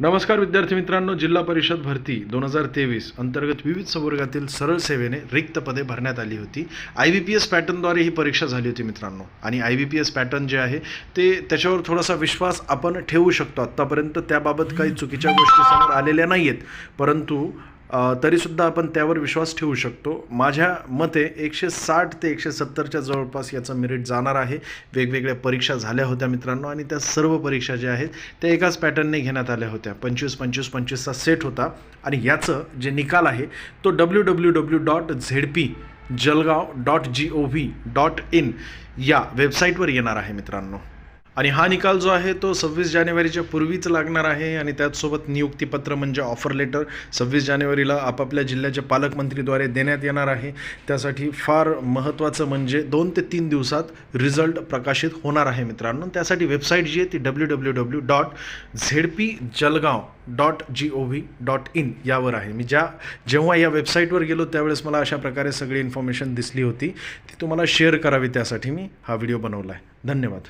नमस्कार विद्यार्थी मित्रांनो जिल्हा परिषद भरती दोन हजार तेवीस अंतर्गत विविध संवर्गातील सरळ सेवेने रिक्त पदे भरण्यात आली होती. आय बी पी एस पॅटर्नद्वारे ही परीक्षा झाली होती मित्रांनो. आणि I B P S pattern जे आहे ते त्याच्यावर थोडासा विश्वास आपण ठेवू शकतो आत्तापर्यंत. त्याबाबत काही चुकीच्या गोष्टी समोर आलेल्या नाही आहेत परंतु तरीसुद्धा आपण त्यावर विश्वास ठेवू शकतो. माझ्या मते एकशे साठ ते एकशे सत्तरच्या जवळपास याचं मेरिट जाणार आहे. वेगवेगळ्या परीक्षा झाल्या होत्या मित्रांनो आणि त्या सर्व परीक्षा ज्या आहेत त्या एकाच पॅटर्नने घेण्यात आल्या होत्या. पंचवीस पंचवीस पंचवीसचा सेट होता आणि याचं जे निकाल आहे तो W W W dot Z P Jalgaon dot G O V dot in या वेबसाईटवर येणार आहे मित्रांनो आणि हा निकाल जो आहे तो सव्वीस जानेवारीच्या पूर्वीच लागणार आहे आणि त्याचसोबत नियुक्तीपत्र म्हणजे ऑफर लेटर सव्वीस जानेवारीला आपापल्या जिल्ह्याच्या पालकमंत्रीद्वारे देण्यात येणार आहे. त्यासाठी फार महत्त्वाचं म्हणजे दोन ते तीन दिवसात रिझल्ट प्रकाशित होणार आहे मित्रांनो. त्यासाठी वेबसाईट जी आहे ती W W W dot Z P Jalgaon dot G O V dot in यावर आहे. मी ज्या जेव्हा या वेबसाईटवर गेलो त्यावेळेस मला अशा प्रकारे सगळी इन्फॉर्मेशन दिसली होती. ती तुम्हाला शेअर करावी त्यासाठी मी हा व्हिडिओ बनवला आहे धन्यवाद.